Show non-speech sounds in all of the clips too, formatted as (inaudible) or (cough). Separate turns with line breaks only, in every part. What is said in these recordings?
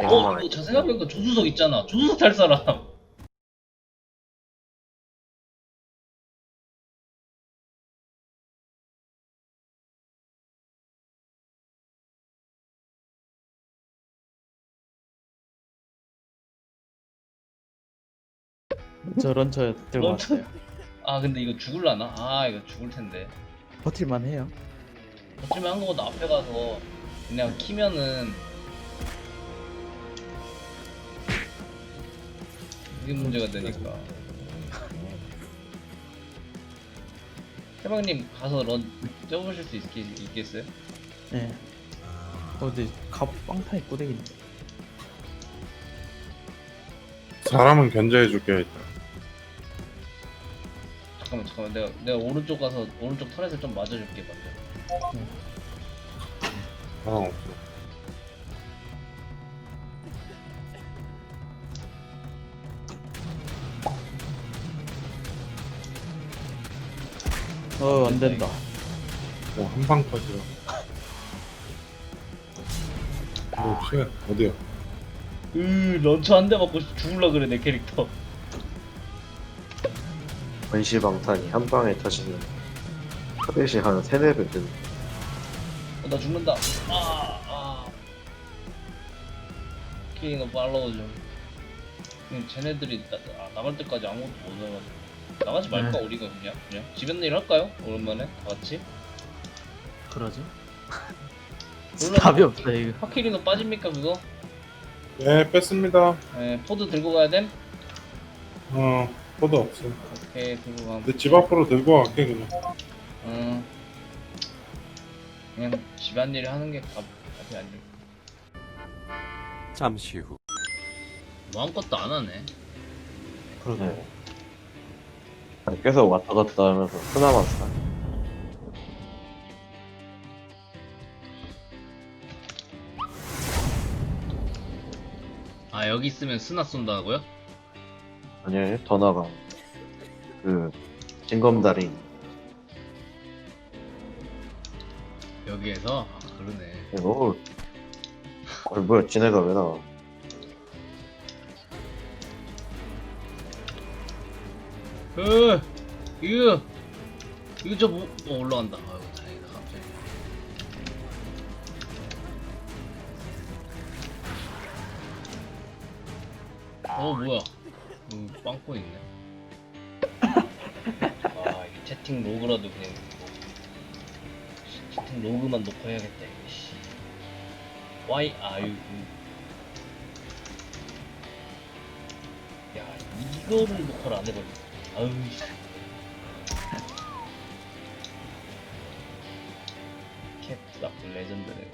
어, 이거 저 생각해보니까 조수석 있잖아. 조수석 탈 사람.
저런 저 들고
런처.
왔어요.
아, 근데 이거 죽을라나? 아, 이거 죽을 텐데.
버틸만 해요.
어쩌면 한 거보다 앞에 가서 그냥 키면은 이게 문제가 되니까. (laughs) 해방님 가서 런 쪄보실 수 있, 있겠어요?
네. 어디 갑 빵타이 꾸대기네.
사람은 견제해 줄게 일단.
잠깐만 잠깐만 내가 내가 오른쪽 가서 오른쪽 턴에서 좀 맞아줄게 먼저.
사람 없어.
어, 안 된다.
오, 한방 터지라. 오, 쉣. 어디야?
으 런처 한 대 맞고 죽을라 그래 내 캐릭터.
원시방탄이 한 방에 터지면 타겟이 한 세네 배 되는
어, 나 죽는다. 아, 아. 오케이, 너 팔로우 좀. 쟤네들이 나, 아, 나갈 때까지 아무것도 못 해가지고. 나가지 말까, 우리가 그냥? 그냥? 집안일 할까요? 오랜만에? 다 같이? 물론
답이 없어 이거.
파키리노 빠집니까, 그거?
네, 뺐습니다.
에, 포드 들고 가야 됨?
어, 코드 없어.
오케이, 들고 가.
내집 앞으로 들고 갈게 그냥.
음. 그냥 집안일 하는 게 답, 답이 아니고.
잠시 후
뭐 아무것도 안 하네.
그러게.
네. 계속 왔다 갔다 하면서 쓰나만 사
아, 여기 있으면 스나 쏜다고요?
아니에요 더 나가 그 징검다리
여기에서? 아, 그러네.
이거 어 뭐야 지네가 왜 나와
으, 이거, 이거 저 뭐, 어, 올라간다. 아유, 다행이다, 갑자기. 어, 뭐야. 음, 빵꾸 있네. 아, 이게 채팅 로그라도 그냥. 채팅 로그만 놓고 해야겠다, 이거, 씨. Why are you. 야, 이거를 녹화를 안 해버리네. 씨. 캡딱 레전드네.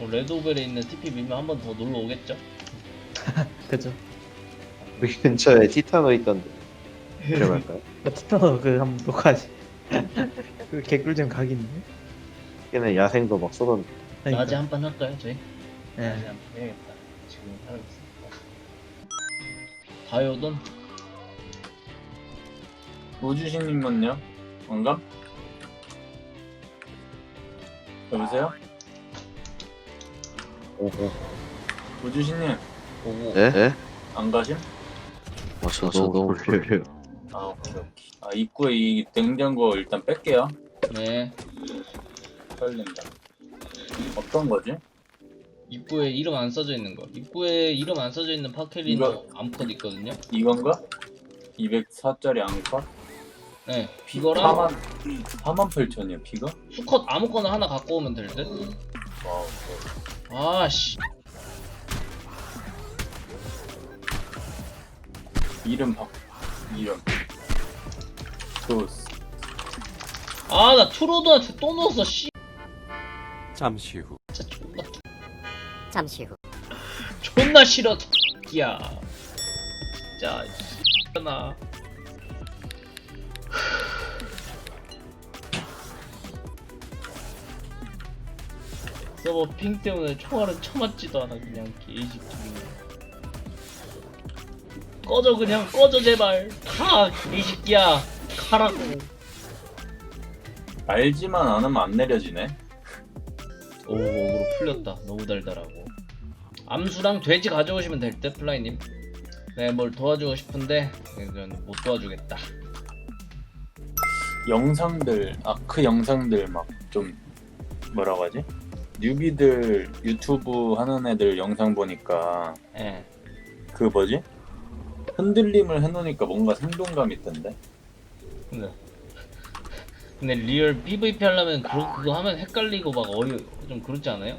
어, 레드오벨에 있는 TP 밀면 한 번 더 놀러 오겠죠? (laughs)
그죠?
우리 근처에 티타노 있던데 들어갈까요? (laughs)
티타노 그 한번 녹화하지. (laughs) 그 개꿀잼 각인데.
걔네 야생도 막 쏘던데
그러니까.
낮에 한 판 할까요, 저희? 낮에
예.
한판 해야겠다. 지금 하고 있으 니까. 다이오돈?
우주신님은요? 원감? 여보세요?
오호
우주신님
보고.
네? 네?
안 가심?
어, 저 너무 졸려요
아 오케이 오케이 아 입구에 이 냉장고 일단 뺄게요
네.
떨린다 어떤 거지?
입구에 이름 안 써져 있는 거. 입구에 이름 안 써져 있는 파케리노
이거-
암컷 있거든요.
이건가? 204짜리 앙컷?
네. 이거랑
4만 4만 8천이야 피가?
수컷 아무거나 하나 갖고 오면 될 듯?
와우
아씨.
이름 바 이름 조스
아, 나 투로드한테 또 넣었어, 씨.
잠시 후
잠시 후.
존나 싫어, 야. 진짜, 씨. 나. (sighs) 서버 핑 때문에 총알은 쳐맞지도 않아, 그냥 개이식 중이네. 꺼져, 그냥 꺼져, 제발. 가, 개이식이야. 가라고.
알지만 않으면 안 내려지네
오 어그로 풀렸다 너무 달달하고 암수랑 돼지 가져오시면 될 듯 플라이님 네 뭘 도와주고 싶은데 못 도와주겠다
영상들 아크 영상들 막 좀 뭐라고 하지? 뉴비들 유튜브 하는 애들 영상 보니까
예
그 뭐지? 흔들림을 해놓으니까 뭔가 생동감 있던데.
근데 근데 리얼 PVP 하려면 그거, 그거 하면 헷갈리고 막 어이 좀 그렇지 않아요?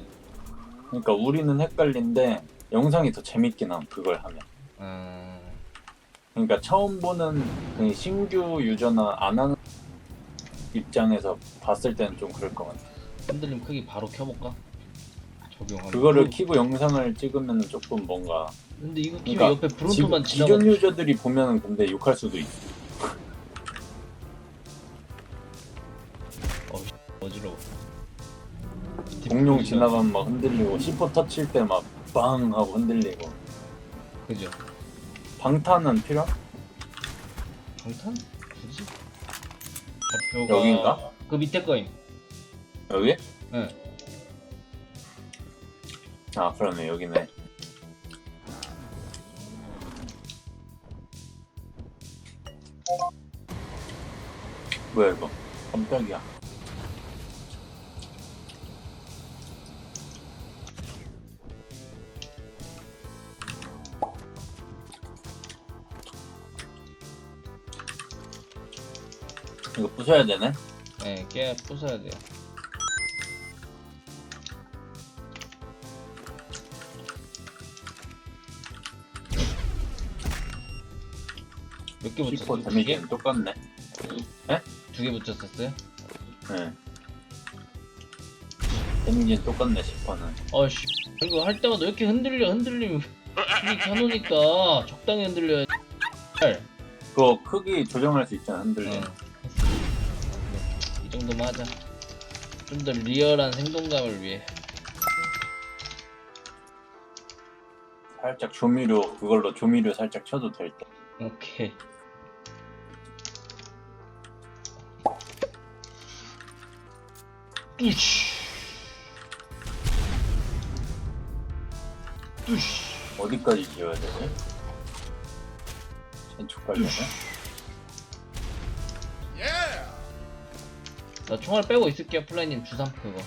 그러니까 우리는 헷갈린데 영상이 더 재밌긴 함 그걸 하면.
아
그러니까 처음 보는 그 신규 유저나 안 하는 입장에서 봤을 때는 좀 그럴 것 같아.
흔들림 크기 바로 켜볼까? 적용하면
그거를 키고 영상을 찍으면 조금 뭔가
근데 이거 키면
그러니까
옆에 브론토만
지,
지나가
기존 유저들이 보면은 근데 욕할 수도 있어. 공룡 지나가면 막 흔들리고 C4 터칠 때 막 빵 하고 흔들리고
그죠
방탄은 필요?
방탄? 굳이? 좌표가
여긴가?
그 밑에 거임
여기?
응.
아 그러네 여기네. 뭐야 이거? 깜짝이야. 이거 부숴야 되네?
네, 깨 부숴야 돼요 몇 개 붙였어?
C4
두 개?
데미지는 똑같네.
두 개 붙였었어요?
네. 데미지는 똑같네 10%는.
아씨 이거 할 때마다 왜 이렇게 흔들려 흔들리면 이 켜놓으니까 적당히 흔들려야
그거 크기 조정할 수 있잖아 흔들림.
응. 이 정도만 하자 좀 더 리얼한 생동감을 위해
살짝 조미료 그걸로 조미료 살짝 쳐도 될 때.
오케이 뚜시 뚜시
어디까지 지어야 되지? 전축 관련해?
나 총알 빼고 있을게요 플라이님 주삼 그거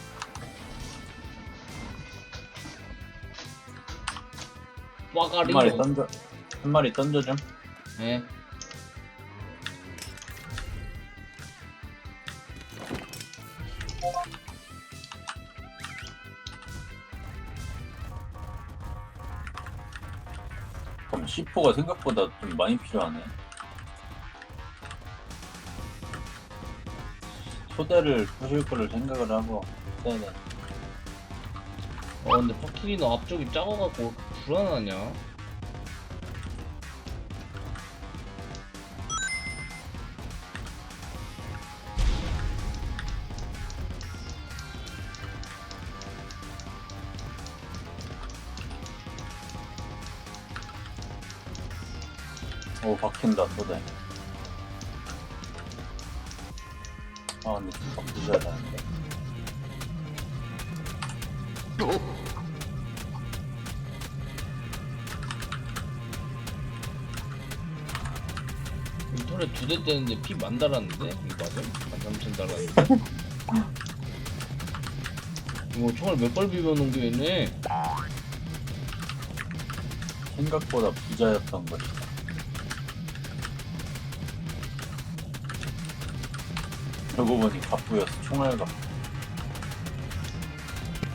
한
와가리
마리 던져 한 마리 던져줌.
네.
그럼 C4가 생각보다 좀 많이 필요하네. 초대를 부실 거를 생각을 하고 돼.
어 근데 퍼키리너 앞쪽이 작아갖고 불안하냐?
오 박힌다 초대. 아 근데 진짜 부셔야 되는데.
인터넷 두대 떼는데 피 만 달았는데? 이거 맞아? 만 삼천 달았는데? 이거 총알 몇 발 비벼 놓은 게 있네?
생각보다 부자였던 것이 그러고 보니 갑부였어 총알갑.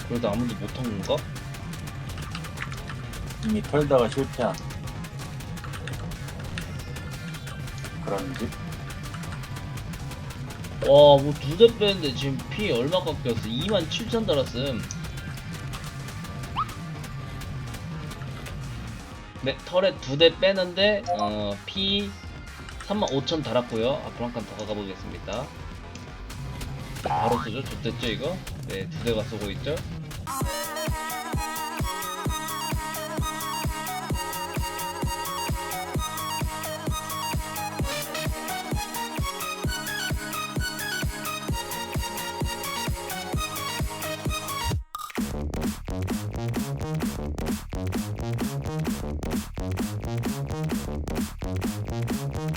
그래도 아무도 못한 건가?
이미 털다가 실패한 그런 집?
와, 뭐 두 대 빼는데 지금 피 얼마 깎였어? 2만 7천 달았음. 네, 털에 두 대 빼는데, 어, 피 3만 5천 달았고요 앞으로 한 칸 더 가보겠습니다. 바로 쏘죠? 좋댔죠, 이거? 네, 두 대가 쏘고 있죠?